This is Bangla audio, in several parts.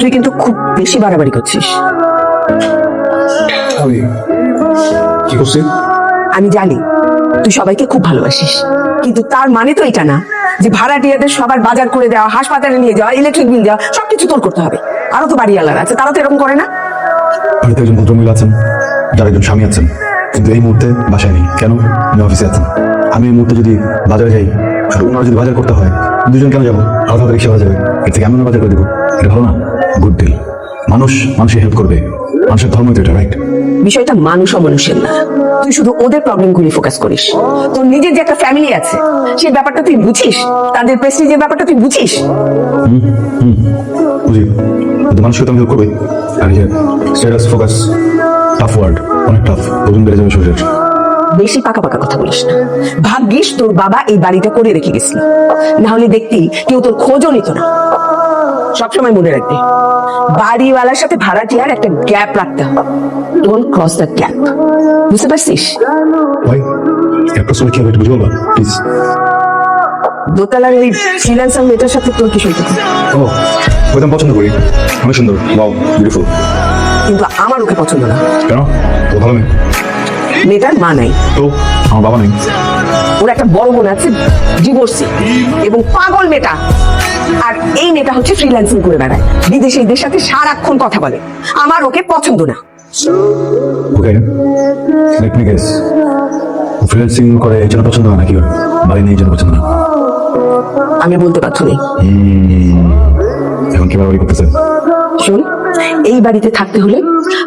তুই কিন্তু খুব বেশি বাড়াবাড়ি করছিস। আমি কি করছি? আমি জানি তুই সবাইকে খুব ভালোবাসিস কিন্তু তার মানে তো এটা না যে ভাড়াটিয়াদের সবার বাজার করে দেওয়া হাসপাতালে নিয়ে যাওয়া ইলেকট্রিক বিল দেওয়া সবকিছু তোর করতে হবে। আরও তো বাড়ি বাড়িওয়ালারা আছে তারা তো এরকম করে না। বাড়িতে একজন ভদ্রমহিলা আছেন যার একজন স্বামী আছেন কিন্তু এই মুহূর্তে বাসায় নেই। কেন? উনি অফিসে আছেন আমি এই মুহূর্তে যদি বাজারে যাই আর ওনার যদি বাজার করতে হয় দুজন কেন যাব? আলাদা আলাদা রিক্সা বাজাবে এর থেকে আমি বাজার করে দেবো। এটা ভালো না? গুড ডিল মানুষ মানুষের হেল্প করবে। মানুষের ধর্ম তো এটা রাইট বিষয়টা মানুষ অমানুষের না। তুই শুধু ওদের প্রবলেম গুলি ফোকাস করিস। তোর নিজের যে একটা ফ্যামিলি আছে সেই ব্যাপারটা তুই বুঝিস? তাদের প্রেস্টিজের ব্যাপারটা তুই বুঝিস? বুঝি। কিন্তু মানুষকে তো আমি হেল্প করবে। আর ইয়ে স্ট্যাটাস ফোকাস টাফ ওয়ার্ড অনেক টাফ ওজন বেড়ে যাবে শরীরের। বেশি পাকা পাকা কথা বলিস না। ভাগ্যিস তোর বাবা এই বাড়িটা করে রেখে গেছিল। না হলে দেখতি কেউ তোর খোঁজও নিত না। সবসময় মনে রাখবি বাড়িওয়ালার সাথে ভাড়াটিয়ার একটা গ্যাপ রাখতে হবে। ডোন্ট ক্রস দ্য গ্যাপ বুঝতে পারছিস? ভাই একটা সময় কি হবে একটু বুঝে প্লিজ দোতলার ওই ফ্রিল্যান্সার মেয়েটার সাথে তোর কি সম্পর্ক ও ওইটা পছন্দ করি। অনেক সুন্দর ওয়াও বিউটিফুল কিন্তু আমার ওকে পছন্দ না। কেন? তো ভালো নেই মেয়েটার মা নাই। তো আমার বাবা নেই। ওর একটা বড় বোন আছে ডিভোর্সি এবং পাগল মেয়েটা। আর এই মেয়েটা হচ্ছে ফ্রিল্যান্সিং করে বেড়ায়। বিদেশিদের সাথে সারাক্ষণ কথা বলে। আমার ওকে পছন্দ না। Okay let me guess freelancing করে এই জন্য পছন্দ না কি বাড়ি নেই এই জন্য পছন্দ না? আমি বলতে পারছি এখন করতেছেন শুন এই বাড়িতে থাকতে হলে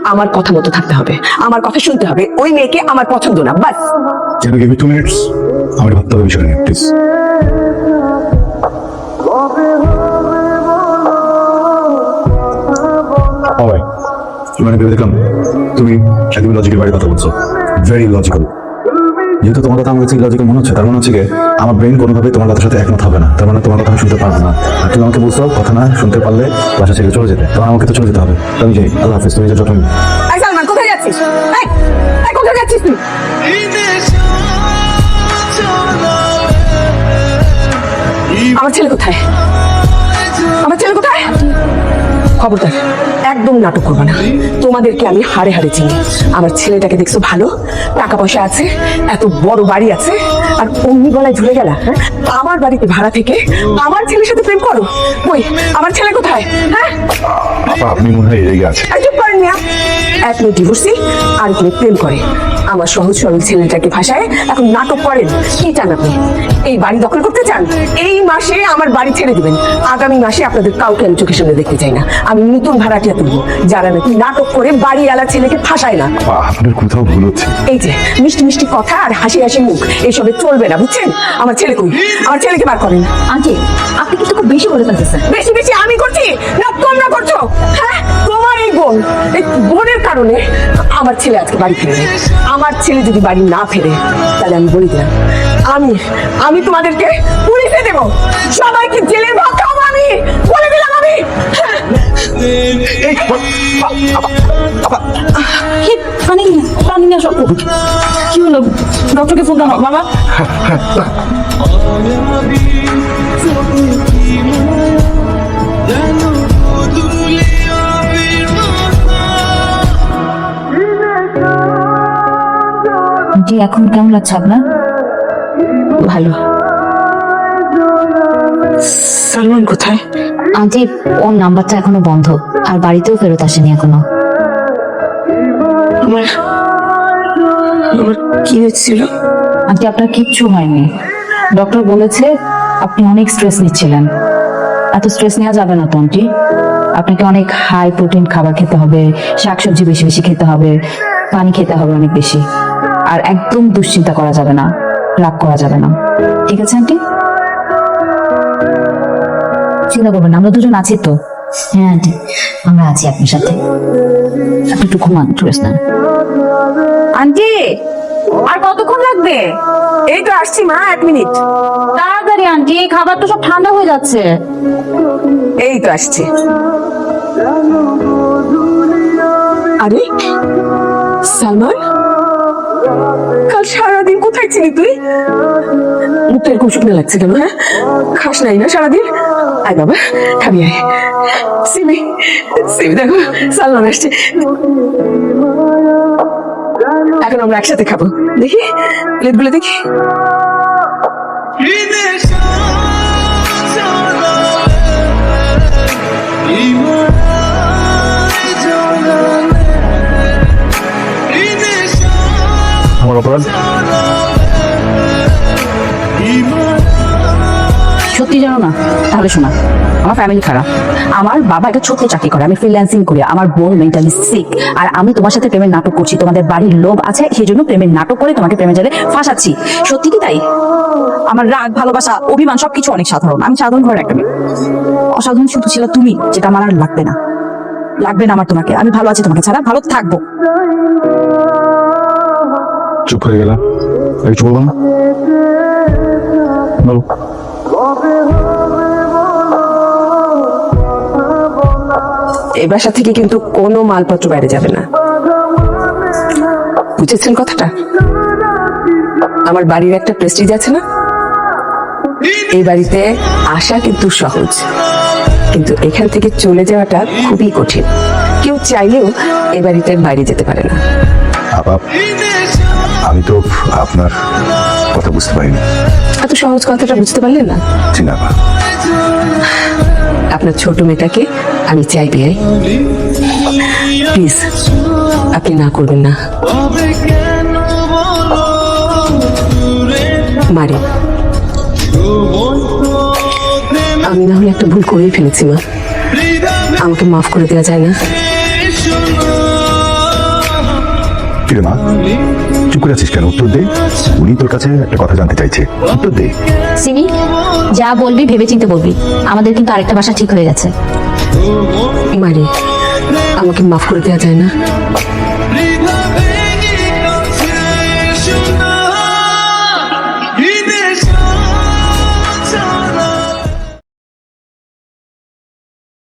আমার কথা মতো থাকতে হবে, আমার কথা শুনতে হবে। ওই মেয়েকে আমার পছন্দ না, বাস। আমার তুমি একদম লজিক্যাল বাড়ির কথা বলছো। ভেরি লজিক্যাল যেহেতু তোমার কথা আমার কাছে মনে হচ্ছে, তার মনে হচ্ছে আমার ব্রেন কোনোভাবে তোমার কথার সাথে একমত হবে না। তার মানে তোমার কথা আমি শুনতে পারব না। আর তুমি আমাকে বলছো, কথা না, শুনতে পারলে বাসা ছেড়ে চলে যেতে। তোমার আমাকে তো চলে যেতে হবে। তো আমি যাই। আল্লাহ হাফিজ, তুমি যে তুই? আমার ছেলে কোথায়? আমার ছেলে কোথায়? খবরদার। একদম নাটক করবে না। তোমাদেরকে আমি হারে হারে চিনি। আমার ছেলেটাকে দেখছ ভালো? টাকা পয়সা আছে এত বড় বাড়ি আছে আর অমনি গলায় ঝুলে গেলা হ্যাঁ? আমার বাড়িতে ভাড়া থেকে আমার ছেলের সাথে প্রেম করো। ওই আমার ছেলে কোথায়? হ্যাঁ? আপা আপনি মনে হয় রেগে আছে চুপ করেন এক মেয়ে ডিভোর্সি আর এক মেয়ে প্রেম করে। আমার সহজ সরল ছেলেটাকে ভাষায় এখন নাটক করেন কি চান আপনি। এই বাড়ি দখল করতে চান এই মাসে আমার বাড়ি ছেড়ে দিবেন। আগামী মাসে আপনাদের কাউকে আমি চোখের সামনে দেখতে চাই না। আমি নতুন ভাড়াটিয়া তুলবো যারা নাকি নাটক করে বাড়ি আলা ছেলেকে ফাঁসায় না। আপনার কোথাও ভুল হচ্ছে। এই যে মিষ্টি মিষ্টি কথা আর হাসি হাসি মুখ এইসবে চলবে না বুঝছেন? আমার ছেলে কই? আমার ছেলেকে বার করেন। আন্টি আপনি কিন্তু খুব বেশি বলে ফেলতেছেন। বেশি বেশি আমি করছি? না তোমরা করছ? হ্যাঁ? বোন এই বোনের কারণে আমার ছেলে আজকে বাড়ি ফিরে আমার ছেলে যদি বাড়ি না ফেরে তাহলে আমি বলে দিলাম আমি আমি তোমাদেরকে পুলিশে দেবো। সবাইকে জেলের ভাত খাব আমি বলে দিলাম আমি। কি? পানি পানি না সব। কি হলো? ডক্টরকে ফোন দাও বাবা। আন্টি এখন কেমন লাগছে আপনার? ভালো। সালমান কোথায়? আন্টি ওর নাম্বারটা এখনও বন্ধ আর বাড়িতেও ফেরত আসেনি এখনও। আমার আমার কি হয়েছিল? আন্টি আপনার কিচ্ছু হয়নি। ডক্টর বলেছে আপনি অনেক স্ট্রেস নিচ্ছিলেন। এত স্ট্রেস নেওয়া যাবে না তো আন্টি। আপনাকে অনেক হাই প্রোটিন খাবার খেতে হবে শাকসবজি বেশি বেশি খেতে হবে পানি খেতে হবে অনেক বেশি। আর একদম দুশ্চিন্তা করা যাবে না রাগ করা যাবে না। ঠিক আছে আন্টি? চিন্তা করবেন আমরা দুজন আছি তো। হ্যাঁ আন্টি আমরা আছি আপনার সাথে। আপনি একটু ঘুমান একটু নেন। আন্টি আর কতক্ষণ লাগবে? এই তো আসছি মা এক মিনিট। তাড়াতাড়ি আন্টি এই খাবার তো সব ঠান্ডা হয়ে যাচ্ছে। এই তো আসছে। আরে সালমান? কোথায় ছিলি তুই? মুখটা এরকম শুকনো লাগছে কেন হ্যাঁ? খাস নাই না সারাদিন? আয় বাবা, খাবি, আয়। সিমি সিমি, দেখো, সালমান আসছে। এখন আমরা একসাথে খাব। দেখি, প্লেটগুলো দেখি। সত্যি জানো না? তাহলে শোনা, আমার ফ্যামিলি খারাপ। আমার বাবা একটা ছোট্ট চাকরি করে, আমি ফ্রিল্যান্সিং করি। আমার বোন মেন্টালি সিক আর আমি তোমার সাথে প্রেমের নাটক করছি, তোমাদের বাড়ির লোভ আছে সেই জন্য প্রেমের নাটক করে তোমাকে প্রেমের জালে ফাঁসাচ্ছি। সত্যি কি তাই? আমার রাগ, ভালোবাসা, অভিমান সবকিছু অনেক সাধারণ। আমি সাধারণ ঘরের একটা মেয়ে। অসাধারণ শুধু ছিল তুমি, যেটা আমার আর লাগবে না। লাগবে না আমার তোমাকে। আমি ভালো আছি তোমাকে ছাড়া, ভালো থাকব। চুপ করে গেলাম না? বলো। এই বাসা থেকে কিন্তু কোনো মালপত্র বাইরে যাবে না? বুঝেছেন কথাটা? আমার বাড়ির একটা প্রেস্টিজ আছে না? এই বাড়িতে আসা কিন্তু সহজ। কিন্তু এখান থেকে চলে যাওয়াটা খুবই কঠিন। কেউ চাইলেও এ বাড়িতে বাইরে যেতে পারে না। আমি তো আপনার কথা বুঝতে পারিনি। এত সহজ কথাটা বুঝতে পারলেন না? জি না আপা আপনার ছোট মেয়েটাকে আমি চাই বিয়াই প্লিজ আপনি না করবেন না। মারি। আমি না হলে একটা ভুল করেই ফেলেছি মা। আমাকে মাফ করে দেওয়া যায় না। কিরে মা? চুপ করে আছিস কেন? উত্তর দে। উনি তোর কাছে একটা কথা জানতে চাইছে। উত্তর দে। সিমি যা বলবি ভেবে চিন্তে বলবি। আমাদের কিন্তু আরেকটা ভাষা ঠিক হয়ে গেছে। মারি আমাকে মাফ করে দেওয়া যায় না।